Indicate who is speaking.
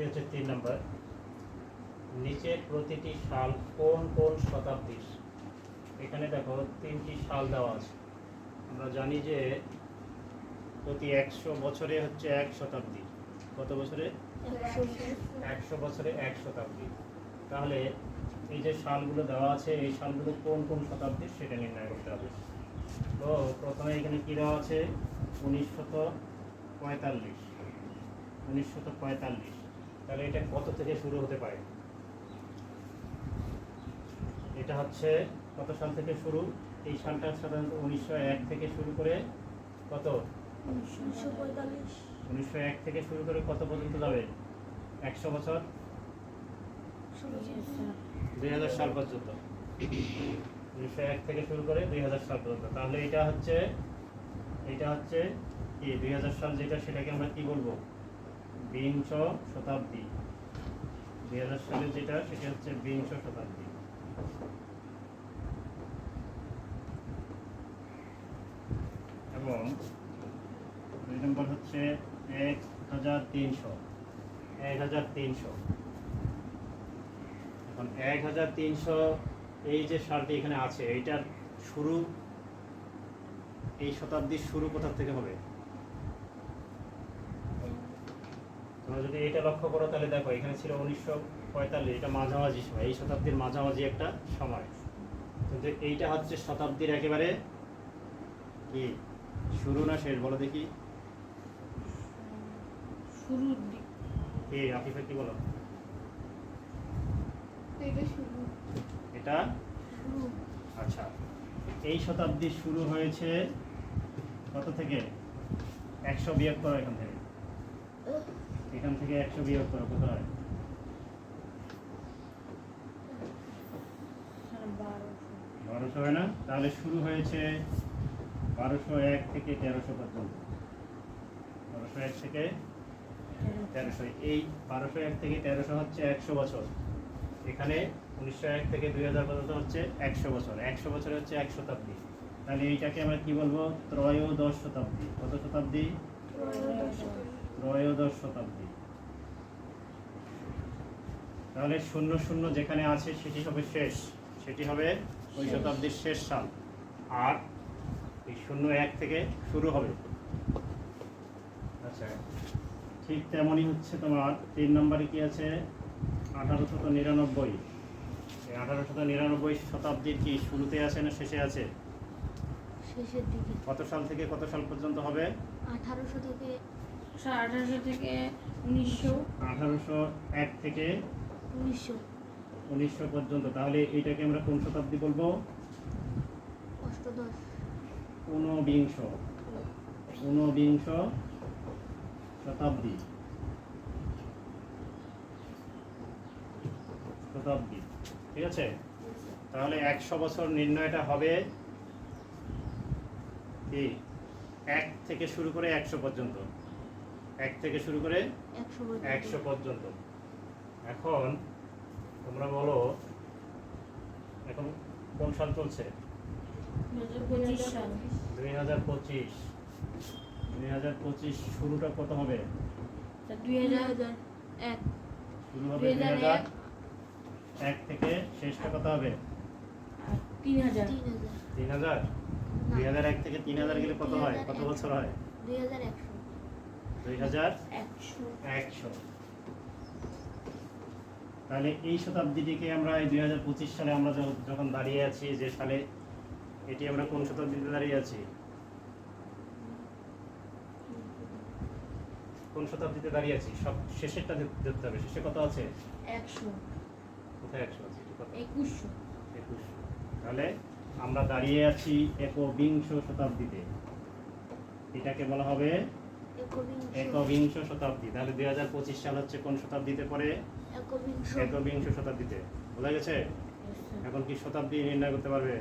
Speaker 1: এটি হচ্ছে তিন নম্বর নিচের প্রতিটি সাল কোন কোন শতাব্দীর? এখানে দেখো তিনটি সাল দেওয়া আছে। আমরা জানি যে প্রতি একশো বছরে হচ্ছে এক শতাব্দী। কত বছরে? একশো বছরে এক শতাব্দী। তাহলে এই যে সালগুলো দেওয়া আছে, এই সালগুলো কোন কোন শতাব্দীর সেটা নির্ণয় করতে হবে। তো প্রথমে এখানে কী দেওয়া আছে? উনিশশত পঁয়তাল্লিশ। উনিশশত পঁয়তাল্লিশ। তাহলে এটা কত থেকে শুরু হতে পারে? এটা হচ্ছে কত সাল থেকে শুরু? এই সালটা সাধারণত উনিশশো এক থেকে শুরু করে কত? উনিশশো এক থেকে শুরু করে কত পর্যন্ত যাবে? একশো বছর? দুই হাজার সাল পর্যন্ত। উনিশশো এক থেকে শুরু করে দুই হাজার সাল পর্যন্ত। তাহলে এটা হচ্ছে এটা হচ্ছে কি? দুই হাজার সাল যেটা, সেটাকে আমরা কি বলব? বিংশ শতাব্দী। দুই হাজার সালে যেটা, সেটা হচ্ছে বিংশ শতাব্দী। এবং দুই নম্বর হচ্ছে এক হাজার তিনশো। এক হাজার তিনশো। এখন এক হাজার তিনশো, এই যে সালটি এখানে আছে, এইটার শুরু, এই শতাব্দীর শুরু কোথা থেকে হবে? তোমরা যদি এটা লক্ষ্য করো তাহলে দেখো এখানে ছিল উনিশশো পঁয়তাল্লিশ এটা মাঝামাঝি সময় এই শতাব্দীর মাঝামাঝি একটা সময়। কিন্তু এইটা হচ্ছে শতাব্দীর একেবারে কি? শুরু না শেষ? বলো দেখি। আফিফা কি? বলো?
Speaker 2: এটা শুরু।
Speaker 1: এটা? আচ্ছা এই শতাব্দীর শুরু হয়েছে কত থেকে? একশো বিয়োগ করো এখান থেকে। এখান থেকে একশো বিয়োগ করো, কত হয়?
Speaker 2: বারোশো
Speaker 1: হয় না? তাহলে শুরু হয়েছে বারোশো এক থেকে তেরোশো পর্যন্ত। বারোশো এক থেকে তেরোশো। এই বারোশো এক থেকে তেরোশো হচ্ছে একশো বছর। এখানে উনিশশো এক থেকে দুই হাজার পর্যন্ত হচ্ছে একশো বছর। একশো বছর হচ্ছে এক শতাব্দী। তাহলে এইটাকে আমরা কি বলব? ত্রয়োদশ শতাব্দী। কত শতাব্দী? ত্রয়োদশ শতাব্দী। তাহলে শূন্য শূন্য যেখানে আছে সেটি হবে শেষ। সেটি হবে ওই শতাব্দীর শেষ সাল। আর এই শূন্য এক থেকে শুরু হবে। আচ্ছা ঠিক তেমনই হচ্ছে তোমার। তিন নম্বরে কি আছে? আঠারোশত নিরানব্বই। এই আঠারোশত নিরানব্বই শতাব্দীর কি শুরুতে আছে না শেষে আছে? কত সাল থেকে কত সাল পর্যন্ত হবে?
Speaker 3: আঠারোশো থেকে
Speaker 2: আঠারোশো থেকে উনিশশো।
Speaker 1: আঠারোশো এক থেকে
Speaker 3: উনিশশো।
Speaker 1: উনিশশো পর্যন্ত। তাহলে এইটাকে আমরা কোন শতাব্দী বলব?
Speaker 3: অষ্টদশ।
Speaker 1: ঊনবিংশ। ঊনবিংশ শতাব্দী। শতাব্দী। ঠিক আছে? তাহলে একশো বছর নির্ণয়টা হবে কি? এক থেকে শুরু করে একশো পর্যন্ত। এক থেকে শুরু করে
Speaker 3: একশো পর্যন্ত।
Speaker 1: এখন তোমরা বলো এখন কোন সাল চলছে?
Speaker 2: পঁচিশ
Speaker 1: দুই হাজার পঁচিশ। দুই হাজার পঁচিশ শুরুটা কত হবে?
Speaker 2: দুই হাজার
Speaker 3: এক।
Speaker 1: শুরু হবে
Speaker 2: দুই হাজার এক।
Speaker 1: থেকে শেষটা কত হবে?
Speaker 2: তিন হাজার।
Speaker 3: তিন হাজার।
Speaker 1: দুই হাজার এক থেকে তিন হাজার গেলে কত হয়? কত বছর হয়?
Speaker 3: দুই হাজার একশো।
Speaker 1: দুই হাজার
Speaker 2: একশো।
Speaker 1: একশো। তাহলে এই শতাব্দীটিকে আমরা এই দুই হাজার পঁচিশ সালে আমরা যখন দাঁড়িয়ে আছি যে সালে এটি আমরা কোন শতাব্দীতে দাঁড়িয়ে আছি? কোন শতাব্দীতে দাঁড়িয়ে আছি? সব শেষেরটা দেখ- দেখতে হবে। শেষে কত আছে?
Speaker 2: একশো।
Speaker 1: কোথায় একশো আছে? এটি
Speaker 2: একুশশো।
Speaker 1: তাহলে আমরা দাঁড়িয়ে আছি একবিংশ শতাব্দীতে। এটাকে বলা হবে
Speaker 3: একবিংশ
Speaker 1: শতাব্দী। তাহলে দুই হাজার পঁচিশ সাল হচ্ছে কোন শতাব্দীতে পরে
Speaker 3: একবিংশ
Speaker 1: শতাব্দীতে। বোঝা গেছে? এখন কি শতাব্দী নির্ণয় করতে পারবে.